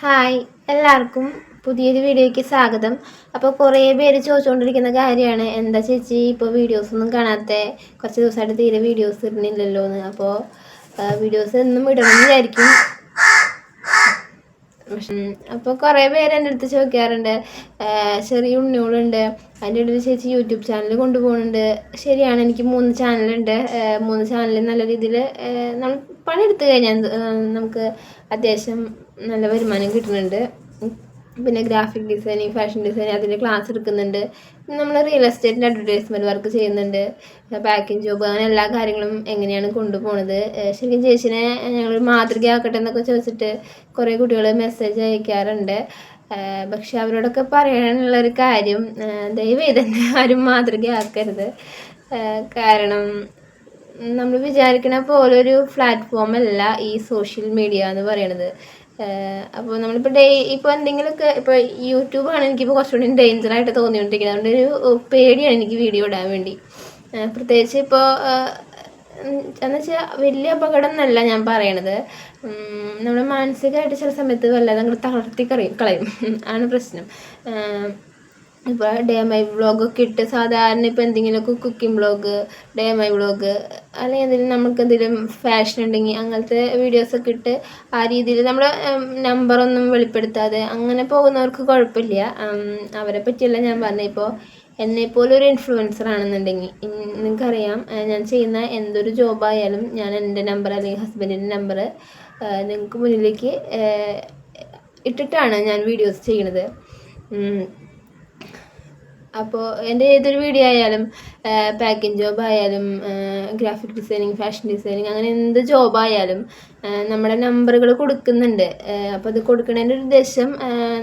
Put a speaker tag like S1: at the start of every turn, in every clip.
S1: Hi എല്ലാവർക്കും പുതിയൊരു വീഡിയോയ്ക്ക് സ്വാഗതം. അപ്പോൾ കുറേ പേര് ചോദിച്ചുകൊണ്ടിരിക്കുന്ന കാര്യമാണ്. എന്താ ചേച്ചി ഇപ്പോൾ വീഡിയോസ് ഒന്നും കാണാത്ത? കുറച്ച് ദിവസമായിട്ട് തീരെ വീഡിയോസ് ഇടുന്നില്ലല്ലോ എന്ന് അപ്പോൾ വീഡിയോസ് എന്നും ഇടണമെന്ന് വിചാരിക്കും. അപ്പോൾ കുറേ പേര് എന്റെ അടുത്ത് ചോദിക്കാറുണ്ട്. ചെറിയ ഉണ്ണികളുണ്ട്. അതിന്റെ ഇടയിൽ ചേച്ചി യൂട്യൂബ് ചാനൽ കൊണ്ടുപോകുന്നുണ്ട്. ശരിയാണ് എനിക്ക് മൂന്ന് ചാനലുണ്ട്. മൂന്ന് ചാനൽ നല്ല രീതിയിൽ നമ്മൾ പണിയെടുത്ത് കഴിഞ്ഞാൽ നമുക്ക് അത്യാവശ്യം നല്ല വരുമാനം കിട്ടുന്നുണ്ട്. പിന്നെ ഗ്രാഫിക് ഡിസൈനിങ് ഫാഷൻ ഡിസൈനിങ് അതിന്റെ ക്ലാസ് എടുക്കുന്നുണ്ട്. നമ്മൾ റിയൽ എസ്റ്റേറ്റിന്റെ അഡ്വർടൈസ്മെന്റ് വർക്ക് ചെയ്യുന്നുണ്ട്. പാക്കിംഗ് ജോബ് അങ്ങനെ എല്ലാ കാര്യങ്ങളും എങ്ങനെയാണ് കൊണ്ടുപോകുന്നത് ശരിക്കും ചേച്ചിനെ ഞങ്ങൾ മാതൃകയാക്കട്ടെ എന്നൊക്കെ ചോദിച്ചിട്ട് കുറേ കുട്ടികൾ മെസ്സേജ് അയക്കാറുണ്ട്. പക്ഷെ അവരോടൊക്കെ പറയാനുള്ള ഒരു കാര്യം ദയവ് ഇതെന്നെ ആരും മാതൃകയാക്കരുത്. കാരണം നമ്മൾ വിചാരിക്കണ പോലെ ഒരു പ്ലാറ്റ്ഫോം അല്ല ഈ സോഷ്യൽ മീഡിയ എന്ന് പറയണത്. അപ്പോൾ നമ്മളിപ്പോൾ ഡേ ഇപ്പോൾ എന്തെങ്കിലുമൊക്കെ ഇപ്പോൾ യൂട്യൂബാണ് എനിക്കിപ്പോൾ കുറച്ചുകൂടി ഡേഞ്ചർ ആയിട്ട് തോന്നിക്കൊണ്ടിരിക്കുന്നത്. അതുകൊണ്ട് ഒരു പേടിയാണ് എനിക്ക് വീഡിയോ ഇടാൻ വേണ്ടി. പ്രത്യേകിച്ച് ഇപ്പോൾ എന്നുവെച്ചാൽ വലിയ അപകടം എന്നല്ല ഞാൻ പറയണത്. നമ്മൾ മാനസികമായിട്ട് ചില സമയത്ത് വല്ലാതെ അങ്ങോട്ട് തളർത്തി കളയും കളയും. ആണ് പ്രശ്നം. ഇപ്പോൾ ഡേ മൈ വ്ളോഗൊക്കെ ഇട്ട് സാധാരണ ഇപ്പോൾ എന്തെങ്കിലുമൊക്കെ cooking vlog day my vlog അല്ലെങ്കിൽ എന്തെങ്കിലും നമുക്ക് എന്തെങ്കിലും ഫാഷൻ ഉണ്ടെങ്കിൽ അങ്ങനത്തെ വീഡിയോസ് ഒക്കെ ഇട്ട് ആ രീതിയിൽ നമ്മുടെ നമ്പറൊന്നും വെളിപ്പെടുത്താതെ അങ്ങനെ പോകുന്നവർക്ക് കുഴപ്പമില്ല. അവരെ പറ്റിയല്ല ഞാൻ പറഞ്ഞത്. ഇപ്പോൾ എന്നെപ്പോലെ ഒരു ഇൻഫ്ലുവൻസർ ആണെന്നുണ്ടെങ്കിൽ നിങ്ങൾക്കറിയാം ഞാൻ ചെയ്യുന്ന എന്തൊരു ജോബായാലും ഞാൻ എന്റെ നമ്പർ അല്ലെങ്കിൽ ഹസ്ബൻഡിന്റെ നമ്പർ നിങ്ങൾക്ക് മുന്നിലേക്ക് ഇട്ടിട്ടാണ് ഞാൻ വീഡിയോസ് ചെയ്യണത്. അപ്പോൾ എന്റെ ഏതൊരു വീഡിയോ ആയാലും പാക്കിംഗ് ജോബ് ആയാലും ഗ്രാഫിക് ഡിസൈനിങ് ഫാഷൻ ഡിസൈനിങ് അങ്ങനെ എന്ത് ജോബ് ആയാലും നമ്മുടെ നമ്പറുകൾ കൊടുക്കുന്നുണ്ട്. അപ്പോൾ അത് കൊടുക്കുന്നതിന്റെ ഒരു ഉദ്ദേശം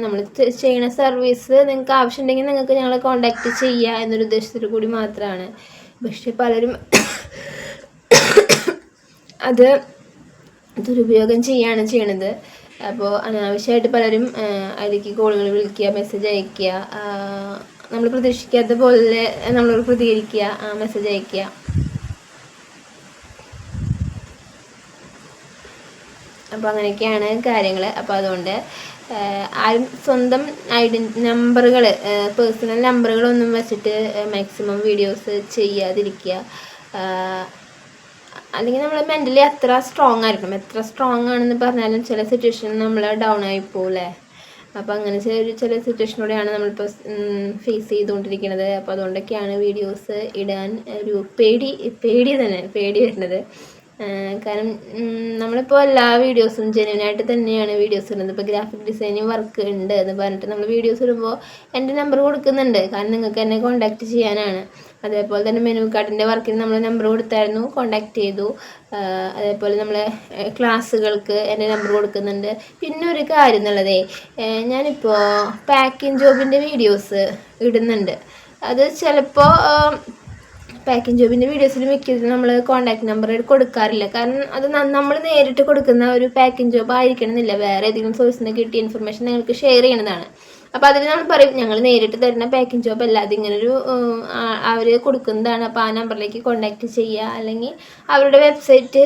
S1: നമ്മൾ ചെയ്യുന്ന സർവീസ് നിങ്ങൾക്ക് ആവശ്യമുണ്ടെങ്കിൽ നിങ്ങൾക്ക് ഞങ്ങളെ കോൺടാക്റ്റ് ചെയ്യുക എന്നൊരു ഉദ്ദേശത്തിൽ കൂടി മാത്രമാണ് പക്ഷെ പലരും അത് ദുരുപയോഗം ചെയ്യാണ് ചെയ്യണത്. അപ്പോൾ അനാവശ്യമായിട്ട് പലരും അതിലേക്ക് കോളുകൾ വിളിക്കുക മെസ്സേജ് അയക്കുക നമ്മൾ പ്രതീക്ഷിക്കാത്ത പോലെ നമ്മളോട് പ്രതികരിക്കുക മെസ്സേജ് അയക്കുക. അപ്പോൾ അങ്ങനെയൊക്കെയാണ് കാര്യങ്ങൾ അപ്പോൾ അതുകൊണ്ട് ആരും സ്വന്തം ഐഡൻ നമ്പറുകൾ പേഴ്സണൽ നമ്പറുകളൊന്നും വെച്ചിട്ട് മാക്സിമം വീഡിയോസ് ചെയ്യാതിരിക്കുക. അല്ലെങ്കിൽ നമ്മൾ മെന്റലി എത്ര സ്ട്രോങ് ആയിരിക്കണം. എത്ര സ്ട്രോങ് ആണെന്ന് പറഞ്ഞാലും ചില സിറ്റുവേഷനിൽ നമ്മൾ ഡൗൺ ആയി പോകില്ലേ അപ്പോൾ അങ്ങനെ ചില ചില സിറ്റുവേഷനിലൂടെയാണ് നമ്മളിപ്പോൾ ഫേസ് ചെയ്തുകൊണ്ടിരിക്കുന്നത്. അപ്പോൾ അതുകൊണ്ടൊക്കെയാണ് വീഡിയോസ് ഇടാൻ ഒരു പേടി പേടി തന്നെ പേടി വരുന്നത്. കാരണം നമ്മളിപ്പോൾ എല്ലാ വീഡിയോസും ജെന്യൂനായിട്ട് തന്നെയാണ് വീഡിയോസ് ഇടുന്നത്. ഇപ്പോൾ ഗ്രാഫിക് ഡിസൈനിങ് വർക്ക് ഉണ്ട് എന്ന് പറഞ്ഞിട്ട് നമ്മൾ വീഡിയോസ് ഇടുമ്പോൾ എന്റെ നമ്പർ കൊടുക്കുന്നുണ്ട്. കാരണം നിങ്ങൾക്ക് എന്നെ കോൺടാക്റ്റ് ചെയ്യാനാണ്. അതേപോലെ തന്നെ മെനു കാർഡിന്റെ വർക്കിന് നമ്മൾ നമ്പർ കൊടുത്തായിരുന്നു. കോൺടാക്റ്റ് ചെയ്തു. അതേപോലെ നമ്മൾ ക്ലാസ്സുകൾക്ക് എന്റെ നമ്പർ കൊടുക്കുന്നുണ്ട്. പിന്നെ ഒരു കാര്യം എന്നുള്ളതേ ഞാനിപ്പോൾ പാക്കിംഗ് ജോബിന്റെ വീഡിയോസ് ഇടുന്നുണ്ട്. അത് ചിലപ്പോൾ പാക്കിംഗ് ജോബിന്റെ വീഡിയോസിൽ മിക്കതും നമ്മൾ കോൺടാക്ട് നമ്പർ കൊടുക്കാറില്ല. കാരണം അത് നമ്മൾ നേരിട്ട് കൊടുക്കുന്ന ഒരു പാക്കിംഗ് ജോബ് ആയിരിക്കണമെന്നില്ല. വേറെ ഏതെങ്കിലും സോഴ്സിൽ നിന്ന് കിട്ടിയ ഇൻഫർമേഷൻ നിങ്ങൾക്ക് ഷെയർ ചെയ്യണതാണ്. അപ്പോൾ അതിൽ നമ്മൾ പറയും ഞങ്ങൾ നേരിട്ട് തരുന്ന പാക്കിംഗ് ജോബ് അല്ല. അതിങ്ങനൊരു അവർ കൊടുക്കുന്നതാണ്. അപ്പോൾ ആ നമ്പറിലേക്ക് കോൺടാക്റ്റ് ചെയ്യുക അല്ലെങ്കിൽ അവരുടെ വെബ്സൈറ്റ്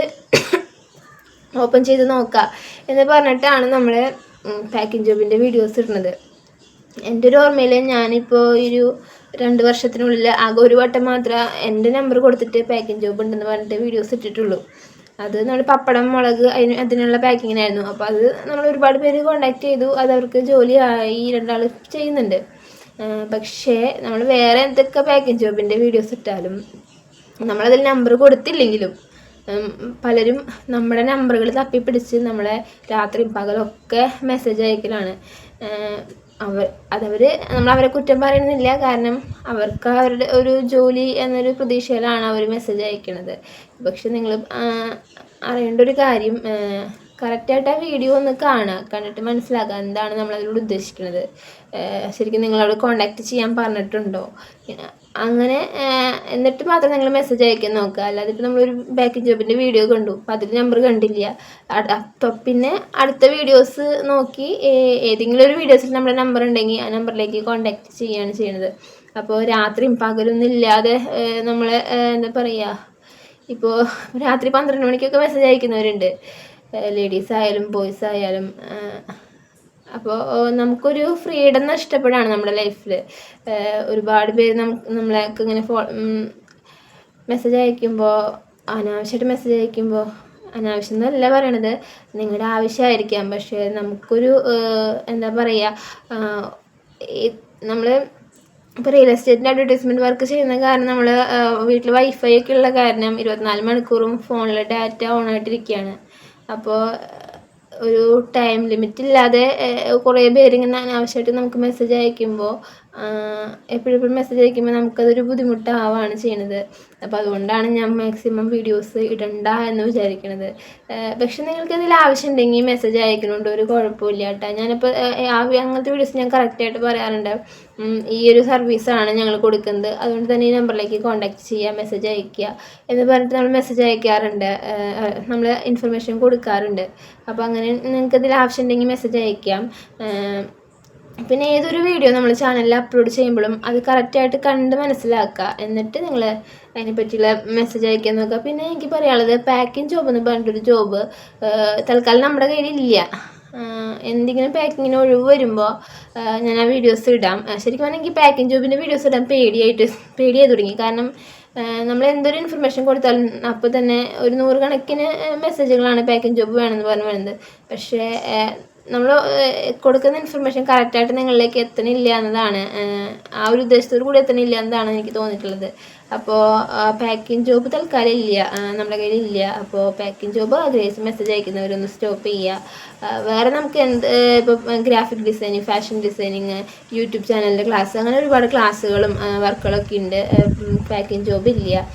S1: ഓപ്പൺ ചെയ്ത് നോക്കുക എന്ന് പറഞ്ഞിട്ടാണ് നമ്മൾ പാക്കിംഗ് ജോബിന്റെ വീഡിയോസ് ഇടുന്നത്. എന്റെ ഒരു ഓർമ്മയിൽ ഞാനിപ്പോൾ ഒരു രണ്ട് വർഷത്തിനുള്ളിൽ ആകെ ഒരു വട്ടം മാത്രമേ എന്റെ നമ്പർ കൊടുത്തിട്ട് പാക്കിംഗ് ജോബ് ഉണ്ടെന്ന് പറഞ്ഞിട്ട് വീഡിയോസ് ഇട്ടിട്ടുള്ളൂ. അത് നമ്മൾ പപ്പടം മുളക് അതിന് അതിനുള്ള പാക്കിങ്ങിനായിരുന്നു അപ്പോൾ അത് നമ്മൾ ഒരുപാട് പേര് കോണ്ടാക്ട് ചെയ്തു. അത് അവർക്ക് ജോലി ആയി രണ്ടാൾ ചെയ്യുന്നുണ്ട്. പക്ഷേ നമ്മൾ വേറെ എന്തൊക്കെ പാക്കിംഗ് ജോബിന്റെ വീഡിയോസ് ഇട്ടാലും നമ്മളതിൽ നമ്പർ കൊടുത്തില്ലെങ്കിലും പലരും നമ്മുടെ നമ്പറുകൾ തപ്പിപ്പിടിച്ച് നമ്മളെ രാത്രിയും പകലൊക്കെ മെസ്സേജ് അയക്കലാണ്. അവർ അതവർ നമ്മളവരെ കുറ്റം പറയുന്നില്ല. കാരണം അവർക്ക് അവരുടെ ഒരു ജോലി എന്നൊരു പ്രതീക്ഷയിലാണ് അവർ മെസ്സേജ് അയക്കണത്. പക്ഷെ നിങ്ങൾ അറിയേണ്ട ഒരു കാര്യം കറക്റ്റായിട്ട് ആ വീഡിയോ ഒന്ന് കാണുക. കണ്ടിട്ട് മനസ്സിലാക്കുക എന്താണ് നമ്മൾ അതിലൂടെ ഉദ്ദേശിക്കുന്നത് ശരിക്കും നിങ്ങളോട് കോണ്ടാക്ട് ചെയ്യാൻ പറഞ്ഞിട്ടുണ്ടോ? അങ്ങനെ എന്നിട്ട് മാത്രം നിങ്ങൾ മെസ്സേജ് അയക്കാൻ നോക്കുക. അല്ലാതെ ഇപ്പോൾ നമ്മളൊരു ബാക്കിംഗ് ജോബിന്റെ വീഡിയോ കണ്ടു. അപ്പം അതിൽ നമ്പർ കണ്ടില്ല. അപ്പം പിന്നെ അടുത്ത വീഡിയോസ് നോക്കി ഏതെങ്കിലും ഒരു വീഡിയോസിൽ നമ്മുടെ നമ്പർ ഉണ്ടെങ്കിൽ ആ നമ്പറിലേക്ക് കോണ്ടാക്ട് ചെയ്യുകയാണ് ചെയ്യുന്നത് അപ്പോൾ രാത്രിയും പകലൊന്നും ഇല്ലാതെ നമ്മൾ എന്താ പറയുക ഇപ്പോൾ രാത്രി പന്ത്രണ്ട് മണിക്കൊക്കെ മെസ്സേജ് അയക്കുന്നവരുണ്ട്. ലേഡീസ് ആയാലും ബോയ്സ് ആയാലും അപ്പോൾ നമുക്കൊരു ഫ്രീഡം നഷ്ടപ്പെടാണ് നമ്മുടെ ലൈഫിൽ ഒരുപാട് പേര് നമ്മളെയൊക്കെ ഇങ്ങനെ ഫോ മെസ്സേജ് അയക്കുമ്പോൾ അനാവശ്യമായിട്ട് മെസ്സേജ് അയക്കുമ്പോൾ അനാവശ്യം എന്നല്ല പറയണത് നിങ്ങളുടെ ആവശ്യമായിരിക്കാം. പക്ഷേ നമുക്കൊരു എന്താ പറയുക നമ്മൾ ഇപ്പോൾ റിയൽ എസ്റ്റേറ്റിന്റെ അഡ്വർടൈസ്മെന്റ് വർക്ക് ചെയ്യുന്ന കാരണം നമ്മൾ വീട്ടിൽ വൈഫൈ ഒക്കെ ഉള്ള കാരണം ഇരുപത്തിനാല് മണിക്കൂറും ഫോണിൽ ഡാറ്റ ഓൺ ആയിട്ടിരിക്കുകയാണ് അപ്പോൾ ഒരു ടൈം ലിമിറ്റ് ഇല്ലാതെ കുറേ പേരിങ്ങനെ അനാവശ്യമായിട്ട് നമുക്ക് മെസ്സേജ് അയക്കുമ്പോൾ എപ്പോഴും എപ്പോഴും മെസ്സേജ് അയക്കുമ്പോൾ നമുക്കതൊരു ബുദ്ധിമുട്ടാവാണ് ചെയ്യണത്. അപ്പോൾ അതുകൊണ്ടാണ് ഞാൻ മാക്സിമം വീഡിയോസ് ഇടണ്ട എന്ന് വിചാരിക്കണത്. പക്ഷെ നിങ്ങൾക്ക് ഇതിൽ ആവശ്യമുണ്ടെങ്കിൽ മെസ്സേജ് അയക്കുന്നുണ്ട് ഒരു കുഴപ്പമില്ല കേട്ടോ. ഞാനിപ്പോൾ അങ്ങനത്തെ വീഡിയോസ് ഞാൻ കറക്റ്റായിട്ട് പറയാറുണ്ട്. ഈ ഒരു സർവീസാണ് ഞങ്ങൾ കൊടുക്കുന്നത്. അതുകൊണ്ട് തന്നെ ഈ നമ്പറിലേക്ക് കോൺടാക്ട് ചെയ്യുക മെസ്സേജ് അയക്കുക എന്ന് പറഞ്ഞിട്ട് നമ്മൾ മെസ്സേജ് അയക്കാറുണ്ട്. നമ്മൾ ഇൻഫർമേഷൻ കൊടുക്കാറുണ്ട്. അപ്പോൾ അങ്ങനെ നിങ്ങൾക്ക് ഇതിൽ ആവശ്യമുണ്ടെങ്കിൽ മെസ്സേജ് അയക്കാം. പിന്നെ ഏതൊരു വീഡിയോ നമ്മൾ ചാനലിൽ അപ്ലോഡ് ചെയ്യുമ്പോഴും അത് കറക്റ്റായിട്ട് കണ്ട് മനസ്സിലാക്കുക. എന്നിട്ട് നിങ്ങൾ അതിനെ പറ്റിയുള്ള മെസ്സേജ് അയക്കാൻ നോക്കുക. പിന്നെ എനിക്ക് പറയാനുള്ളത് പാക്കിംഗ് ജോബ് എന്ന് പറഞ്ഞിട്ടൊരു ജോബ് തൽക്കാലം നമ്മുടെ കയ്യിലില്ല. എന്തെങ്കിലും പാക്കിങ്ങിന് ഒഴിവ് വരുമ്പോൾ ഞാൻ ആ വീഡിയോസ് ഇടാം. ശരിക്കും പറഞ്ഞാൽ എനിക്ക് പാക്കിംഗ് ജോബിന്റെ വീഡിയോസ് ഇടാൻ പേടിയായിട്ട് പേടിയായി തുടങ്ങി. കാരണം നമ്മൾ എന്തൊരു ഇൻഫർമേഷൻ കൊടുത്താലും അപ്പോൾ തന്നെ ഒരു നൂറുകണക്കിന് മെസ്സേജുകളാണ് പാക്കിംഗ് ജോബ് വേണമെന്ന് പറഞ്ഞു വരുന്നത്. പക്ഷേ നമ്മൾ കൊടുക്കുന്ന ഇൻഫർമേഷൻ കറക്റ്റായിട്ട് നിങ്ങളിലേക്ക് എത്തണില്ല എന്നതാണ്. ആ ഒരു ഉദ്ദേശത്തോടു കൂടി എത്തണില്ല എന്നതാണ് എനിക്ക് തോന്നിയിട്ടുള്ളത്. അപ്പോൾ പാക്കിംഗ് ജോബ് തൽക്കാലം ഇല്ല. നമ്മുടെ കയ്യിൽ ഇല്ല അപ്പോൾ പാക്കിംഗ് ജോബ് ആഗ്രഹിച്ച് മെസ്സേജ് അയക്കുന്നവരൊന്ന് സ്റ്റോപ്പ് ചെയ്യുക. വേറെ നമുക്ക് എന്ത് ഇപ്പോൾ graphic designing fashion designing YouTube ചാനലിന്റെ ക്ലാസ് അങ്ങനെ ഒരുപാട് ക്ലാസ്സുകളും വർക്കുകളൊക്കെ ഉണ്ട്. പാക്കിംഗ് ജോബ് ഇല്ല.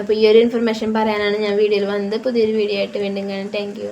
S1: അപ്പോൾ ഈ ഒരു ഇൻഫർമേഷൻ പറയാനാണ് ഞാൻ വീഡിയോയിൽ വന്നത്. പുതിയൊരു വീഡിയോ ആയിട്ട് വീണ്ടും കാണാം. താങ്ക്